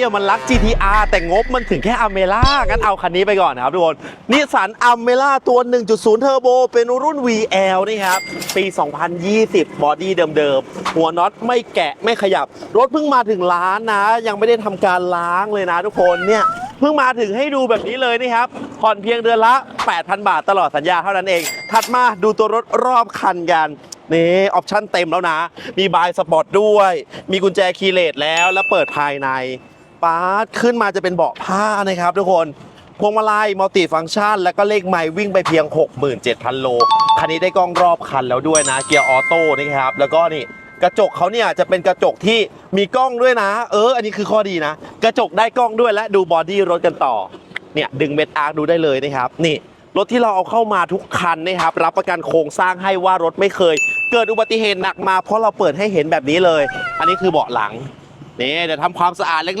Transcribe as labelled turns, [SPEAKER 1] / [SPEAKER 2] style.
[SPEAKER 1] อะมันรัก GTR แต่งบมันถึงแค่อเมล่างั้นเอาคันนี้ไปก่อนนะครับทุกคนนิสสันอเมล่าตัว 1.0 เทอร์โบเป็นรุ่น VL นี่ครับ ปี 2020 บอดี้เดิมๆ หัวน็อตไม่แกะไม่ขยับ รถเพิ่งมาถึงร้านนะ ยังไม่ได้ทำการล้างเลยนะทุกคนเนี่ยเพิ่งมาถึงให้ดูแบบนี้เลยนี่ครับผ่อนเพียงเดือนละ 8,000 บาทตลอดสัญญาเท่านั้นเอง ถัดมาดูตัวรถรอบคันกันนี่ ออปชั่นเต็มแล้วนะ มีบายสปอร์ตด้วย มีกุญแจคีย์เลสแล้ว แล้วเปิดภายใน ปาร์ตขึ้นมาจะเป็นเบาะผ้านะครับทุกคนพวงมาลัยมัลติฟังก์ชัน แล้วก็เลขไมล์วิ่งไปเพียง 67,000 โล คันนี้ได้กล้องรอบคันแล้วด้วยนะ เกียร์ออโต้นี่ครับ แล้วก็นี่กระจกเขาเนี่ยจะเป็นกระจกที่มีกล้องด้วยนะ เออ อันนี้คือข้อดีนะ กระจกได้กล้องด้วยและดูบอดี้รถกันต่อ เนี่ยดึงเม็ดอาร์ดูได้เลยนะครับ นี่รถที่เราเอาเข้ามาทุกคันนะครับ รับประกันโครงสร้างให้ว่ารถไม่เคย เกิดอุบัติเหตุหนักมาเพราะเราเปิดให้เห็นแบบนี้เลย อันนี้คือเบาะหลังนี่เดี๋ยวทำความสะอาดเล็ก